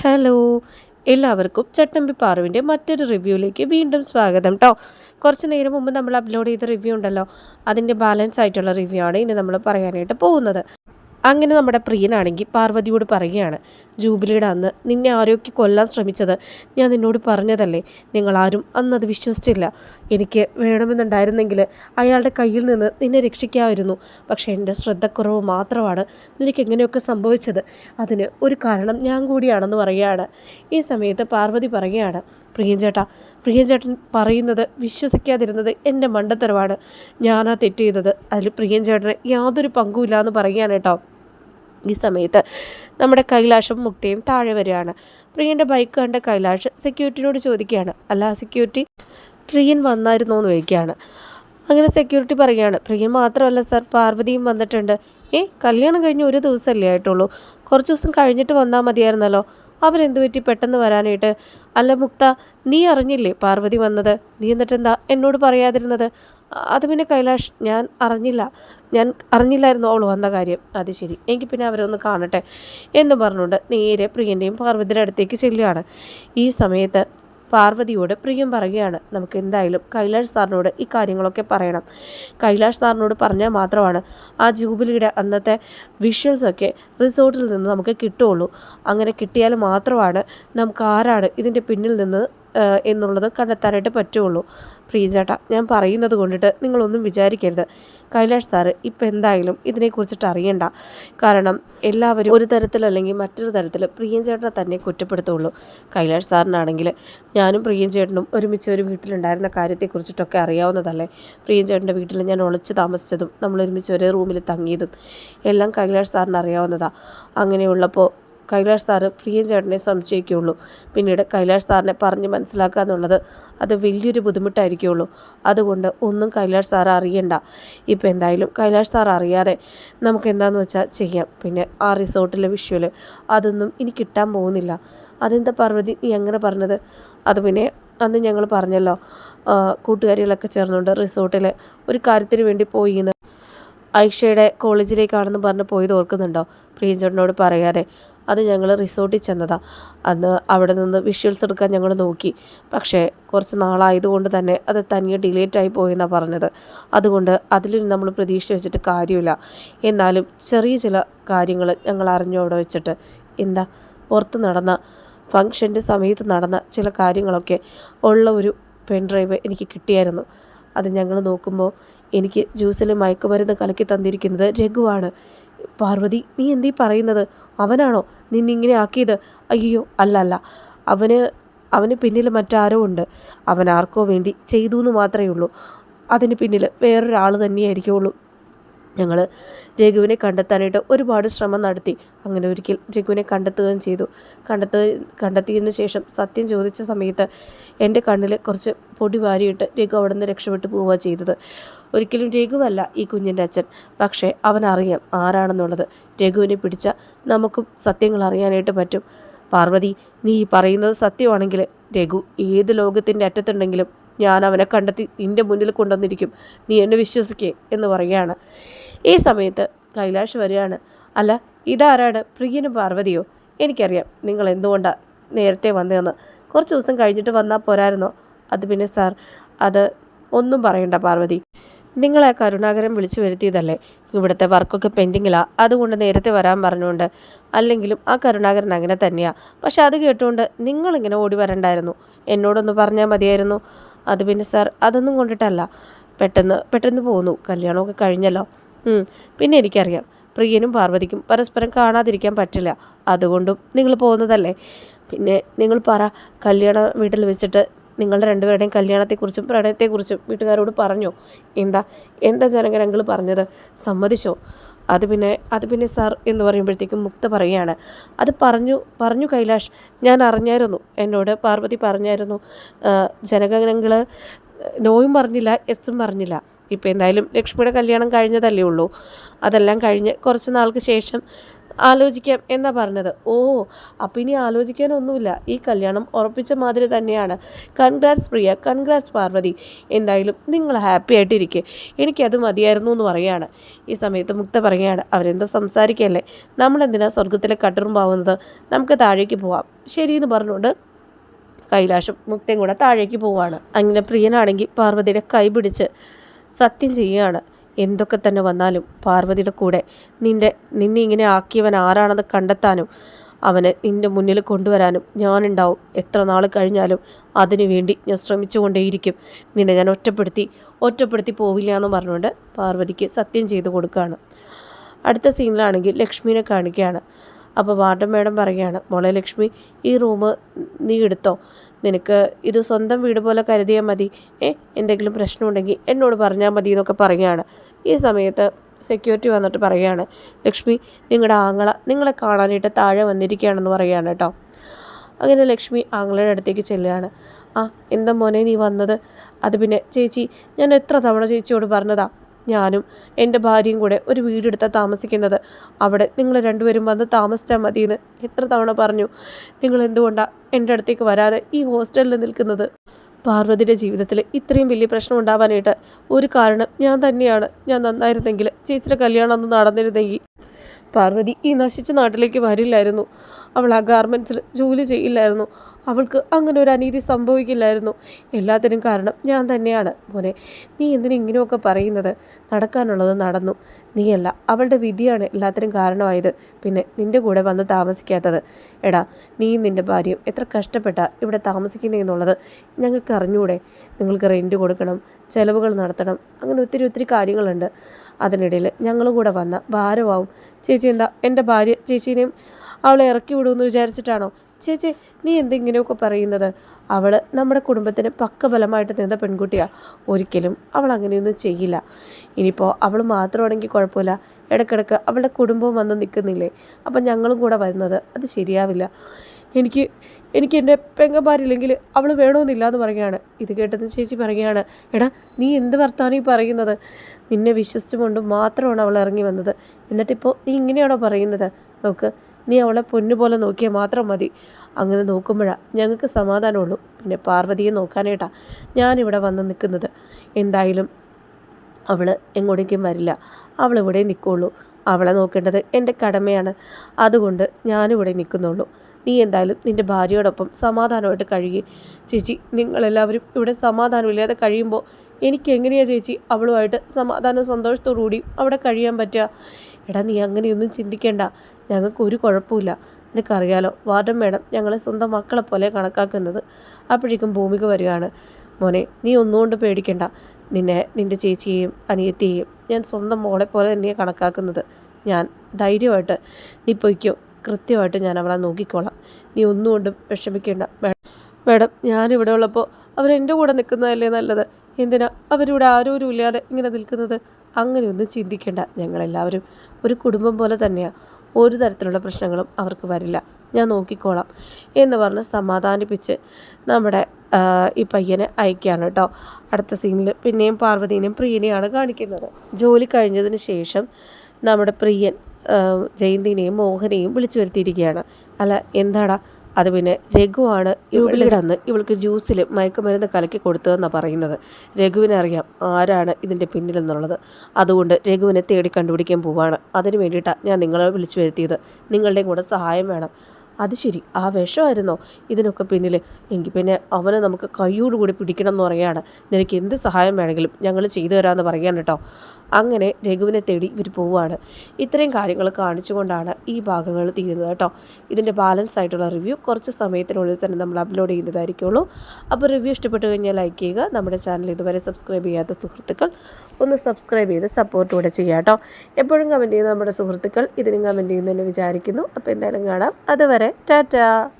Hello എല്ലാവർക്കും ചട്ടമ്പി പാറുവിന്റെ മറ്റൊരു റിവ്യൂയിലേക്ക് വീണ്ടും സ്വാഗതം കേട്ടോ കുറച്ച് നേരം മുമ്പ് നമ്മൾ അപ്ലോഡ് ചെയ്ത റിവ്യൂ ഉണ്ടല്ലോ. അതിന്റെ ബാലൻസ് ആയിട്ടുള്ള റിവ്യൂ ആണ് ഇനി നമ്മൾ പറയാനായിട്ട് പോകുന്നത്. അങ്ങനെ നമ്മുടെ പ്രിയനാണെങ്കിൽ പാർവതിയോട് പറയുകയാണ് ജൂബിലിയുടെ അന്ന് നിന്നെ ആരോഗ്യ കൊല്ലാൻ ശ്രമിച്ചത്? ഞാൻ നിന്നോട് പറഞ്ഞതല്ലേ നിങ്ങളാരും അന്ന് അത് വിശ്വസിച്ചില്ല. എനിക്ക് വേണമെന്നുണ്ടായിരുന്നെങ്കിൽ അയാളുടെ കയ്യിൽ നിന്ന് നിന്നെ രക്ഷിക്കാമായിരുന്നു. പക്ഷേ എന്റെ ശ്രദ്ധക്കുറവ് മാത്രമാണ് നിനക്ക് എങ്ങനെയൊക്കെ സംഭവിച്ചത്. അതിന് ഒരു കാരണം ഞാൻ കൂടിയാണെന്ന് പറയുകയാണ്. ഈ സമയത്ത് പാർവതി പറയുകയാണ് പ്രിയൻ പ്രിയഞ്ചേട്ടൻ പറയുന്നത് വിശ്വസിക്കാതിരുന്നത് എന്റെ മണ്ടത്തരവാണ് ഞാനാ തെറ്റ് ചെയ്തത്. അതിൽ പ്രിയഞ്ചേട്ടന് യാതൊരു പങ്കുമില്ല എന്ന് പറയുകയാണ് കേട്ടോ. ഈ സമയത്ത് നമ്മുടെ കൈലാഷും മുക്തയും താഴെ വരികയാണ്. പ്രിയന്റെ ബൈക്ക് കണ്ട കൈലാഷ് സെക്യൂരിറ്റിയോട് ചോദിക്കുകയാണ്. അല്ല സെക്യൂരിറ്റി പ്രിയൻ വന്നായിരുന്നോ? എന്ന് ചോദിക്കുകയാണ്. അങ്ങനെ സെക്യൂരിറ്റി പറയുകയാണ്. പ്രിയൻ മാത്രമല്ല സാർ പാർവതിയും വന്നിട്ടുണ്ട്. ഏ കല്യാണം കഴിഞ്ഞ് ഒരു ദിവസമല്ലേ ആയിട്ടുള്ളൂ. കുറച്ച് ദിവസം കഴിഞ്ഞിട്ട് വന്നാൽ മതിയായിരുന്നല്ലോ. അവരെന്ത് പറ്റി? പെട്ടെന്ന് വരാനായിട്ട്. അല്ല മുക്ത നീ അറിഞ്ഞില്ലേ പാർവതി വന്നത്? നീ എന്നിട്ട് എന്താ എന്നോട് പറയാതിരുന്നത്? അത് പിന്നെ കൈലാഷ് ഞാൻ അറിഞ്ഞില്ല. ഞാൻ അറിഞ്ഞില്ലായിരുന്നു അവൾ വന്ന കാര്യം. അത് ശരി. എങ്കിൽ പിന്നെ അവരെ ഒന്ന് കാണട്ടെ എന്ന് പറഞ്ഞുകൊണ്ട് നേരെ പ്രിയന്റെയും പാർവതിയുടെ അടുത്തേക്ക് ചെല്ലുകയാണ്. ഈ സമയത്ത് പാർവതിയോട് പ്രിയം പറയുകയാണ്. നമുക്ക് എന്തായാലും കൈലാഷ് സാറിനോട് ഈ കാര്യങ്ങളൊക്കെ പറയണം. കൈലാഷ് സാറിനോട് പറഞ്ഞാൽ മാത്രമാണ് ആ ജൂബിലിയുടെ അന്നത്തെ വിഷ്വൽസൊക്കെ റിസോർട്ടിൽ നിന്ന് നമുക്ക് കിട്ടുള്ളൂ അങ്ങനെ കിട്ടിയാൽ മാത്രമാണ് നമുക്ക് ആരാണ് ഇതിന്റെ പിന്നിൽ നിന്ന് എന്നുള്ളത് കണ്ടെത്താനായിട്ട് പറ്റുള്ളൂ. പ്രീജേട്ട ഞാൻ പറയുന്നത് കൊണ്ടിട്ട് നിങ്ങളൊന്നും വിചാരിക്കരുത്. കൈലാഷ് സാറ് ഇപ്പം എന്തായാലും ഇതിനെക്കുറിച്ചിട്ട് അറിയണ്ട. കാരണം എല്ലാവരും ഒരു തരത്തിലല്ലെങ്കിൽ മറ്റൊരു തരത്തിൽ പ്രിയൻ ചേട്ടനെ തന്നെ കുറ്റപ്പെടുത്തുള്ളൂ. കൈലാഷ് സാറിനാണെങ്കിൽ ഞാനും പ്രിയൻ ചേട്ടനും ഒരുമിച്ച് ഒരു വീട്ടിലുണ്ടായിരുന്ന കാര്യത്തെക്കുറിച്ചിട്ടൊക്കെ അറിയാവുന്നതല്ലേ? പ്രിയൻ ചേട്ടന്റെ വീട്ടിൽ ഞാൻ ഒളിച്ച് താമസിച്ചതും നമ്മൾ ഒരുമിച്ച് ഒരേ റൂമിൽ തങ്ങിയതും എല്ലാം കൈലാഷ് സാറിന് അറിയാവുന്നതാണ് അങ്ങനെയുള്ളപ്പോൾ കൈലാഷ് സാറ് പ്രിയൻ ചേട്ടനെ സംശയിക്കുകയുള്ളൂ. പിന്നീട് കൈലാഷ് സാറിനെ പറഞ്ഞ് മനസ്സിലാക്കുക എന്നുള്ളത് അത് വലിയൊരു ബുദ്ധിമുട്ടായിരിക്കുള്ളൂ അതുകൊണ്ട് ഒന്നും കൈലാഷ് സാർ അറിയണ്ട. ഇപ്പം എന്തായാലും കൈലാഷ് സാർ അറിയാതെ നമുക്ക് എന്താണെന്ന് വെച്ചാൽ ചെയ്യാം. പിന്നെ ആ റിസോർട്ടിലെ വിഷ്വൽ അതൊന്നും ഇനി കിട്ടാൻ പോകുന്നില്ല. അതെന്താ പാർവതി നീ അങ്ങനെ പറഞ്ഞത്? അത് പിന്നെ അന്ന് ഞങ്ങൾ പറഞ്ഞല്ലോ കൂട്ടുകാരികളൊക്കെ ചേർന്നുകൊണ്ട് റിസോർട്ടിൽ ഒരു കാര്യത്തിന് വേണ്ടി പോയി എന്ന്. ഐഷയുടെ കോളേജിലേക്കാണെന്ന് പറഞ്ഞ് പോയത് ഓർക്കുന്നുണ്ടോ? പ്രിയഞ്ചേട്ടനോട് പറയാതെ. അത് ഞങ്ങൾ റിസോർട്ടിൽ ചെന്നതാണ് അന്ന് അവിടെ നിന്ന് വിഷ്വൽസ് എടുക്കാൻ ഞങ്ങൾ നോക്കി. പക്ഷേ കുറച്ച് നാളായതുകൊണ്ട് തന്നെ അത് തനിയെ ഡിലേറ്റ് ആയി പോയെന്നാണ് പറഞ്ഞത്. അതുകൊണ്ട് അതിൽ നമ്മൾ പ്രതീക്ഷ വെച്ചിട്ട് കാര്യമില്ല. എന്നാലും ചെറിയ ചില കാര്യങ്ങൾ ഞങ്ങൾ അറിഞ്ഞു അവിടെ വെച്ചിട്ട്. എന്താ? പുറത്ത് നടന്ന ഫങ്ഷന്റെ സമയത്ത് നടന്ന ചില കാര്യങ്ങളൊക്കെ ഉള്ള ഒരു പെൻ ഡ്രൈവ് എനിക്ക് കിട്ടിയായിരുന്നു. അത് ഞങ്ങൾ നോക്കുമ്പോൾ എനിക്ക് ജ്യൂസിൽ മയക്കുമരുന്ന് കലക്കി തന്നിരിക്കുന്നത് രഘുവാണ്. പാർവതി നീ എന്തീ പറയുന്നത്? അവനാണോ നിന്നിങ്ങനെ ആക്കിയത്? അയ്യോ അല്ല അല്ല. അവന് അവന് പിന്നിൽ മറ്റാരോ ഉണ്ട്. അവൻ ആർക്കോ വേണ്ടി ചെയ്തു എന്ന് മാത്രമേ ഉള്ളൂ. അതിന് പിന്നിൽ വേറൊരാൾ തന്നെയായിരിക്കുള്ളൂ ഞങ്ങൾ രഘുവിനെ കണ്ടെത്താനായിട്ട് ഒരുപാട് ശ്രമം നടത്തി. അങ്ങനെ ഒരിക്കൽ രഘുവിനെ കണ്ടെത്തുകയും ചെയ്തു. കണ്ടെത്തു കണ്ടെത്തിയതിന് ശേഷം സത്യം ചോദിച്ച സമയത്ത് എന്റെ കണ്ണിൽ കുറച്ച് പൊടി വാരിയിട്ട് രഘു അവിടെ നിന്ന് രക്ഷപ്പെട്ടു പോവുക ചെയ്തത്. ഒരിക്കലും രഘുവല്ല ഈ കുഞ്ഞിന്റെ അച്ഛൻ. പക്ഷേ അവൻ അറിയാം ആരാണെന്നുള്ളത്. രഘുവിനെ പിടിച്ച നമുക്കും സത്യങ്ങൾ അറിയാനായിട്ട് പറ്റും. പാർവതി നീ പറയുന്നത് സത്യമാണെങ്കിൽ രഘു ഏത് ലോകത്തിന്റെ അറ്റത്തുണ്ടെങ്കിലും ഞാൻ അവനെ കണ്ടെത്തി നിന്റെ മുന്നിൽ കൊണ്ടുവന്നിരിക്കും. നീ എന്നെ വിശ്വസിക്കേ എന്ന് പറയുകയാണ്. ഈ സമയത്ത് കൈലാഷ് വരികയാണ്. അല്ല ഇതാരാണ്? പ്രിയനും പാർവതിയോ? എനിക്കറിയാം നിങ്ങൾ എന്തുകൊണ്ടാണ് നേരത്തെ വന്നതെന്ന്. കുറച്ച് ദിവസം കഴിഞ്ഞിട്ട് വന്നാൽ പോരായിരുന്നോ? അത് പിന്നെ സാർ അത് ഒന്നും പറയണ്ട പാർവതി. നിങ്ങളെ കരുണാകരൻ വിളിച്ചു വരുത്തിയതല്ലേ? ഇവിടുത്തെ വർക്കൊക്കെ പെൻഡിങ്ങിലാണ് അതുകൊണ്ട് നേരത്തെ വരാൻ പറഞ്ഞുകൊണ്ട്. അല്ലെങ്കിലും ആ കരുണാകരൻ അങ്ങനെ തന്നെയാണ് പക്ഷെ അത് കേട്ടുകൊണ്ട് നിങ്ങളിങ്ങനെ ഓടി വരണ്ടായിരുന്നു. എന്നോടൊന്ന് പറഞ്ഞാൽ മതിയായിരുന്നു. അത് പിന്നെ സാർ അതൊന്നും കൊണ്ടിട്ടല്ല. പെട്ടെന്ന് പെട്ടെന്ന് പോന്നു. കല്യാണമൊക്കെ കഴിഞ്ഞല്ലോ. പിന്നെ എനിക്കറിയാം. പ്രിയനും പാർവതിക്കും പരസ്പരം കാണാതിരിക്കാൻ പറ്റില്ല. അതുകൊണ്ടും നിങ്ങൾ പോകുന്നതല്ലേ? പിന്നെ നിങ്ങൾ പറ കല്യാണ വീട്ടിൽ വെച്ചിട്ട് നിങ്ങളുടെ രണ്ടുപേരുടെയും കല്യാണത്തെക്കുറിച്ചും പ്രണയത്തെക്കുറിച്ചും വീട്ടുകാരോട് പറഞ്ഞു. എന്താ? എന്താ ജനകരങ്ങൾ പറഞ്ഞത്? സമ്മതിച്ചോ? അത് പിന്നെ അത് പിന്നെ സാർ എന്ന് പറയുമ്പോഴത്തേക്കും മുക്ത പറയുകയാണ്. അത് പറഞ്ഞു പറഞ്ഞു കൈലാഷ്. ഞാൻ അറിഞ്ഞായിരുന്നു. എന്നോട് പാർവതി പറഞ്ഞായിരുന്നു. ജനകങ്ങൾ നോയും പറഞ്ഞില്ല എസും പറഞ്ഞില്ല. ഇപ്പം എന്തായാലും ലക്ഷ്മിയുടെ കല്യാണം കഴിഞ്ഞതല്ലേ ഉള്ളൂ. അതെല്ലാം കഴിഞ്ഞ് കുറച്ച് നാൾക്ക് ശേഷം ആലോചിക്കാം എന്നാ പറഞ്ഞത്. ഓ അപ്പം ഇനി ആലോചിക്കാനൊന്നുമില്ല. ഈ കല്യാണം ഉറപ്പിച്ച മാതിരി തന്നെയാണ്. Congrats Priya congrats Parvathi. എന്തായാലും നിങ്ങൾ ഹാപ്പി ആയിട്ടിരിക്കുക എനിക്കത് മതിയായിരുന്നു എന്ന് പറയുകയാണ് ഈ സമയത്ത് മുക്ത പറയുകയാണ് അവരെന്തോ സംസാരിക്കല്ലേ? നമ്മളെന്തിനാ സ്വർഗത്തിലെ കട്ടുറുമ്പാവുന്നത് നമുക്ക് താഴേക്ക് പോവാം. ശരിയെന്ന് പറഞ്ഞുകൊണ്ട് കൈലാഷും മുക്തയും കൂടെ താഴേക്ക് പോവാണ്. അങ്ങനെ പ്രിയനാണെങ്കിൽ പാർവതിയുടെ കൈ പിടിച്ച് സത്യം ചെയ്യുകയാണ്. എന്തൊക്കെ തന്നെ വന്നാലും പാർവതിയുടെ കൂടെ നിന്റെ നിന്നെ ഇങ്ങനെ ആക്കിയവൻ ആരാണെന്ന് കണ്ടെത്താനും അവനെ നിന്റെ മുന്നിൽ കൊണ്ടുവരാനും ഞാനുണ്ടാവും. എത്ര നാൾ കഴിഞ്ഞാലും അതിനു വേണ്ടി ഞാൻ ശ്രമിച്ചുകൊണ്ടേയിരിക്കും. നിന്നെ ഞാൻ ഒറ്റപ്പെടുത്തി ഒറ്റപ്പെടുത്തി പോവില്ല എന്ന് പറഞ്ഞുകൊണ്ട് പാർവതിക്ക് സത്യം ചെയ്തു കൊടുക്കുകയാണ്. അടുത്ത സീനിലാണെങ്കിൽ ലക്ഷ്മിനെ കാണിക്കുകയാണ്. അപ്പോൾ വാർഡൻ മേഡം പറയുകയാണ് മോളെ ലക്ഷ്മി ഈ റൂം നീ എടുത്തോ. നിനക്ക് ഇത് സ്വന്തം വീട് പോലെ കരുതിയാൽ മതി. ഏ എന്തെങ്കിലും പ്രശ്നമുണ്ടെങ്കിൽ എന്നോട് പറഞ്ഞാൽ മതി എന്നൊക്കെ പറയുകയാണ് ഈ സമയത്ത് സെക്യൂരിറ്റി വന്നിട്ട് പറയുകയാണ് ലക്ഷ്മി നിങ്ങളുടെ ആങ്ങള നിങ്ങളെ കാണാനായിട്ട് താഴെ വന്നിരിക്കുകയാണെന്ന് പറയുകയാണ് കേട്ടോ. അങ്ങനെ ലക്ഷ്മി ആങ്ങളയുടെ അടുത്തേക്ക് ചെല്ലുകയാണ്. ആ എന്താ മോനെ നീ വന്നത്? അത് പിന്നെ ചേച്ചി ഞാൻ എത്ര തവണ ചേച്ചിയോട് പറഞ്ഞതാ ഞാനും എന്റെ ഭാര്യയും കൂടെ ഒരു വീടെടുത്താണ് താമസിക്കുന്നത്. അവിടെ നിങ്ങൾ രണ്ടുപേരും വന്ന് താമസിച്ചാൽ മതിയെന്ന് എത്ര തവണ പറഞ്ഞു. നിങ്ങൾ എന്തുകൊണ്ടാണ് എന്റെ അടുത്തേക്ക് വരാതെ ഈ ഹോസ്റ്റലിൽ നിൽക്കുന്നത്? പാർവതിയുടെ ജീവിതത്തിൽ ഇത്രയും വലിയ പ്രശ്നം ഉണ്ടാവാനായിട്ട് ഒരു കാരണം ഞാൻ തന്നെയാണ്. ഞാൻ നന്നായിരുന്നെങ്കിൽ ചേച്ചിയുടെ കല്യാണം ഒന്നും നടന്നിരുന്നെങ്കിൽ. പാർവതി ഈ നശിച്ച നാട്ടിലേക്ക് വരില്ലായിരുന്നു. അവൾ ആ ഗാർമെന്റ്സിൽ ജോലി ചെയ്യില്ലായിരുന്നു. അവൾക്ക് അങ്ങനെ ഒരു അനീതി സംഭവിക്കില്ലായിരുന്നു. എല്ലാത്തിനും കാരണം ഞാൻ തന്നെയാണ്. മോനെ നീ എന്തിനു ഇങ്ങനെയൊക്കെ പറയുന്നത്? നടക്കാനുള്ളത് നടന്നു. നീയല്ല അവളുടെ വിധിയാണ് എല്ലാത്തിനും കാരണമായത്. പിന്നെ നിന്റെ കൂടെ വന്ന് താമസിക്കാത്തത്. എടാ നീയും നിന്റെ ഭാര്യയും എത്ര കഷ്ടപ്പെട്ട ഇവിടെ താമസിക്കുന്നതെന്നുള്ളത് ഞങ്ങൾക്ക് അറിഞ്ഞൂടെ. നിങ്ങൾക്ക് റെന്റ് കൊടുക്കണം ചിലവുകൾ നടത്തണം അങ്ങനെ ഒത്തിരി ഒത്തിരി കാര്യങ്ങളുണ്ട്. അതിനിടയിൽ ഞങ്ങളും കൂടെ വന്ന ഭാരമാവും ചേച്ചി എന്താ എന്റെ ഭാര്യ ചേച്ചീനെയും അവളെ ഇറക്കി വിടുമെന്ന് വിചാരിച്ചിട്ടാണോ? ചേച്ചി നീ എന്തെങ്കിലുമൊക്കെ പറയുന്നത്? അവൾ നമ്മുടെ കുടുംബത്തിന് പക്കബലമായിട്ട് നിന്ന പെൺകുട്ടിയാണ് ഒരിക്കലും അവൾ അങ്ങനെയൊന്നും ചെയ്യില്ല. ഇനിയിപ്പോൾ അവൾ മാത്രമാണെങ്കിൽ കുഴപ്പമില്ല. ഇടയ്ക്കിടയ്ക്ക് അവളുടെ കുടുംബവും വന്ന് നിൽക്കുന്നില്ലേ? അപ്പം ഞങ്ങളും കൂടെ വരുന്നത് അത് ശരിയാവില്ല. എനിക്ക് എനിക്ക് എന്റെ പെങ്ങന്മാരില്ലെങ്കിൽ അവൾ വേണമെന്നില്ല എന്ന് പറയുകയാണ്. ഇത് കേട്ടതിന് ചേച്ചി പറയുകയാണ് എടാ നീ എന്ത് വർത്താനം ഈ പറയുന്നത്? നിന്നെ വിശ്വസിച്ചുകൊണ്ട് മാത്രമാണ് അവൾ ഇറങ്ങി വന്നത്. എന്നിട്ടിപ്പോൾ നീ ഇങ്ങനെയാണോ പറയുന്നത്? നോക്ക് നീ അവളെ പൊന്നുപോലെ നോക്കിയാൽ മാത്രം മതി. അങ്ങനെ നോക്കുമ്പോഴാണ് ഞങ്ങൾക്ക് സമാധാനമുള്ളൂ. പിന്നെ പാർവതിയെ നോക്കാനായിട്ടാ ഞാനിവിടെ വന്ന് നിൽക്കുന്നത്. എന്തായാലും അവൾ എങ്ങോട്ടേക്കും വരില്ല. അവൾ ഇവിടെ നിൽക്കുള്ളൂ. അവളെ നോക്കേണ്ടത് എന്റെ കടമയാണ്. അതുകൊണ്ട് ഞാനിവിടെ നിൽക്കുന്നുള്ളൂ. നീ എന്തായാലും നിന്റെ ഭാര്യയോടൊപ്പം സമാധാനമായിട്ട് കഴിയുക ചേച്ചി നിങ്ങളെല്ലാവരും ഇവിടെ സമാധാനമില്ലാതെ കഴിയുമ്പോൾ എനിക്ക് എങ്ങനെയാണ് ചേച്ചി? അവളുമായിട്ട് സമാധാനവും സന്തോഷത്തോടു കൂടി അവിടെ കഴിയാൻ പറ്റുക. എടാ നീ അങ്ങനെയൊന്നും ചിന്തിക്കേണ്ട. ഞങ്ങൾക്ക് ഒരു കുഴപ്പമില്ല. നിനക്കറിയാലോ വാർഡൻ മേഡം ഞങ്ങളെ സ്വന്തം മക്കളെ പോലെ കണക്കാക്കുന്നത്. അപ്പോഴേക്കും ഭൂമിക വരികയാണ്. മോനെ നീ ഒന്നുകൊണ്ട് പേടിക്കണ്ട. നിന്നെ നിന്റെ ചേച്ചിയെയും അനിയത്തിയെയും ഞാൻ സ്വന്തം മോളെ പോലെ തന്നെയാണ് കണക്കാക്കുന്നത്. ഞാൻ ധൈര്യമായിട്ട് നീ പൊയ്ക്കോ. കൃത്യമായിട്ട് ഞാൻ അവളെ നോക്കിക്കോളാം. നീ ഒന്നുകൊണ്ടും വിഷമിക്കേണ്ട. മേഡം മേഡം ഞാനിവിടെ ഉള്ളപ്പോൾ അവരെന്റെ കൂടെ നിൽക്കുന്നതല്ലേ നല്ലത്? എന്തിനാ അവരിവിടെ ആരോരും ഇല്ലാതെ ഇങ്ങനെ നിൽക്കുന്നത്? അങ്ങനെയൊന്നും ചിന്തിക്കേണ്ട ഞങ്ങളെല്ലാവരും. ഒരു കുടുംബം പോലെ തന്നെയാണ് ഒരു തരത്തിലുള്ള പ്രശ്നങ്ങളും അവർക്ക് വരില്ല. ഞാൻ നോക്കിക്കോളാം എന്ന് പറഞ്ഞ് സമാധാനിപ്പിച്ച് നമ്മുടെ ഈ പയ്യനെ അയക്കുകയാണ് കേട്ടോ. അടുത്ത സീനിൽ പിന്നെയും പാർവതീനെയും പ്രിയനെയാണ് കാണിക്കുന്നത്. ജോലി കഴിഞ്ഞതിന് ശേഷം നമ്മുടെ പ്രിയൻ ജയന്തിനെയും മോഹനെയും വിളിച്ചു വരുത്തിയിരിക്കുകയാണ്. അല്ല എന്താടാ? അത് പിന്നെ രഘുവാണ് ഇവളുടെ അന്ന് ഇവൾക്ക് ജ്യൂസിൽ മയക്കുമരുന്ന് കലക്കി കൊടുത്തതെന്നാണ് പറയുന്നത്. രഘുവിനെ അറിയാം ആരാണ് ഇതിന്റെ പിന്നിലെന്നുള്ളത്. അതുകൊണ്ട് രഘുവിനെ തേടി കണ്ടുപിടിക്കാൻ പോവാണ്. അതിന് വേണ്ടിയിട്ടാണ് ഞാൻ നിങ്ങളെ വിളിച്ചു വരുത്തിയത്. നിങ്ങളുടെയും കൂടെ സഹായം വേണം. അത് ശരി ആ വിഷമായിരുന്നോ? ഇതിനൊക്കെ പിന്നിൽ എങ്കിൽ പിന്നെ അവനെ നമുക്ക് കൈയോടുകൂടി പിടിക്കണം എന്ന് പറയുകയാണ്. നിനക്ക് എന്ത് സഹായം വേണമെങ്കിലും ഞങ്ങൾ ചെയ്തു തരാമെന്ന് പറയുകയാണ് കേട്ടോ. അങ്ങനെ രഘുവിനെ തേടി ഇവർ പോവുകയാണ്. ഇത്രയും കാര്യങ്ങൾ കാണിച്ചുകൊണ്ടാണ് ഈ ഭാഗങ്ങൾ തീരുന്നത് കേട്ടോ. ഇതിന്റെ ബാലൻസ് ആയിട്ടുള്ള റിവ്യൂ കുറച്ച് സമയത്തിനുള്ളിൽ തന്നെ നമ്മൾ അപ്ലോഡ് ചെയ്യുന്നതായിരിക്കുള്ളൂ. അപ്പോൾ റിവ്യൂ ഇഷ്ടപ്പെട്ടു കഴിഞ്ഞാൽ ലൈക്ക് ചെയ്യുക. നമ്മുടെ ചാനൽ ഇതുവരെ സബ്സ്ക്രൈബ് ചെയ്യാത്ത സുഹൃത്തുക്കൾ ഒന്ന് സബ്സ്ക്രൈബ് ചെയ്ത് സപ്പോർട്ട് കൂടെ ചെയ്യുക കേട്ടോ. എപ്പോഴും കമന്റ് ചെയ്യുന്ന നമ്മുടെ സുഹൃത്തുക്കൾ ഇതിനും കമന്റ് ചെയ്യുന്നതെന്ന് വിചാരിക്കുന്നു. അപ്പോൾ എന്തായാലും കാണാം. അതുവരെ ta-ta